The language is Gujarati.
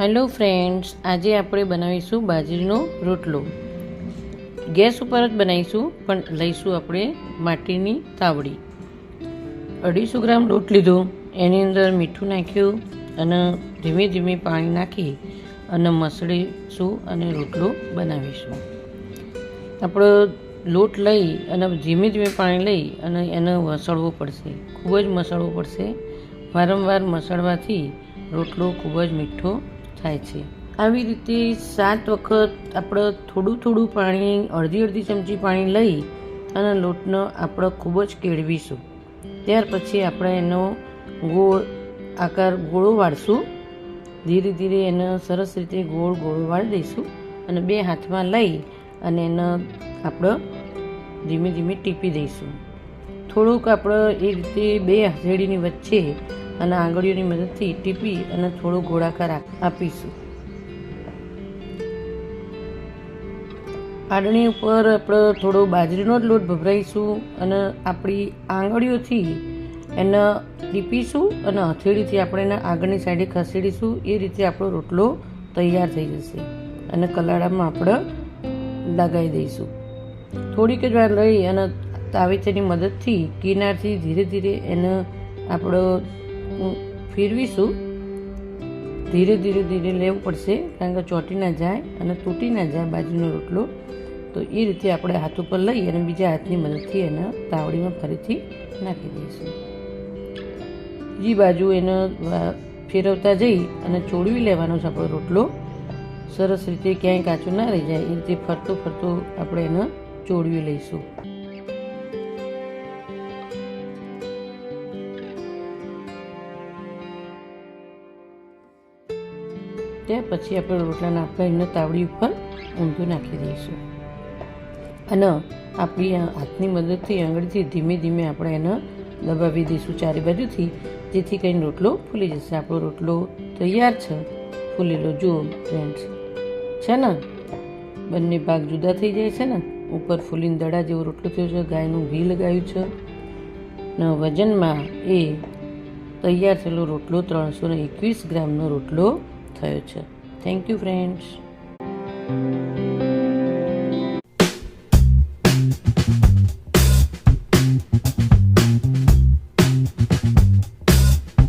હેલો ફ્રેન્ડ્સ, આજે આપણે બનાવીશું બાજરીનો રોટલો. ગેસ ઉપર જ બનાવીશું, પણ લઈશું આપણે માટીની તાવડી. અઢીસો ગ્રામ લોટ લીધો, એની અંદર મીઠું નાખ્યું અને ધીમે ધીમે પાણી નાખી અને મસળીશું અને રોટલો બનાવીશું. આપણો લોટ લઈ અને ધીમે ધીમે પાણી લઈ અને એને મસળવો પડશે. ખૂબ જ મસળવો પડશે. વારંવાર મસળવાથી રોટલો ખૂબ જ મીઠો થાય છે. આવી રીતે સાત વખત આપણે થોડું થોડું પાણી, અડધી અડધી ચમચી પાણી લઈ અને લોટનો આપણે ખૂબ જ કેળવીશું. ત્યાર પછી આપણે એનો ગોળ આકાર ગોળો વાળશું. ધીરે ધીરે એને સરસ રીતે ગોળ ગોળો વાળી દઈશું અને બે હાથમાં લઈ અને એને આપણે ધીમે ધીમે ટીપી દઈશું. થોડુંક આપણે એ રીતે બે હથેળીની વચ્ચે અને આંગળીઓની મદદથી ટીપી અને થોડો ગોળાકાર આપીશું. આડણી ઉપર આપણે થોડો બાજરીનો જ લોટ ભભરાઈશું અને આપણી આંગળીઓથી એને ટીપીશું અને હથેળીથી આપણે એને આગળની સાઈડે ખસેડીશું. એ રીતે આપણો રોટલો તૈયાર થઈ જશે અને કલાડામાં આપણે લગાવી દઈશું. થોડીક જ વાર લઈ અને તાવેતરની મદદથી કિનારથી ધીરે ધીરે એને આપણે ફેરવીશું. ધીરે ધીરે ધીરે લેવું પડશે, કારણ કે ચોંટી ના જાય અને તૂટી ના જાય બાજુનો રોટલો. તો એ રીતે આપણે હાથ ઉપર લઈ અને બીજા હાથની મદદથી એને તાવડીમાં ફરીથી નાખી દઈશું. બીજી બાજુ એને ફેરવતા જઈ અને ચોડવી લેવાનો છે આપણો રોટલો. સરસ રીતે ક્યાંય કાચું ના રહી જાય, એ રીતે ફરતો ફરતો આપણે એને ચોડવી લઈશું. ત્યાર પછી આપણે રોટલાના આપણા એને તાવડી ઉપર ઊંધું નાખી દઈશું. અને આપણી હાથની મદદથી આંગળીથી ધીમે ધીમે આપણે એને દબાવી દઈશું ચારે બાજુથી, જેથી કરીને રોટલો ફૂલી જશે. આપણો રોટલો તૈયાર છે. ફૂલેલો જુઓ ફ્રેન્ડ્સ છે ને? બંને ભાગ જુદા થઈ જાય છે ને? ઉપર ફૂલીને દડા જેવો રોટલો થયો છે. ગાયનું ઘી લગાવ્યું છે. ને વજનમાં એ તૈયાર થયેલો રોટલો ત્રણસો ને એકવીસ ગ્રામનો રોટલો થયો છે થેન્ક યુ ફ્રેન્ડ્સ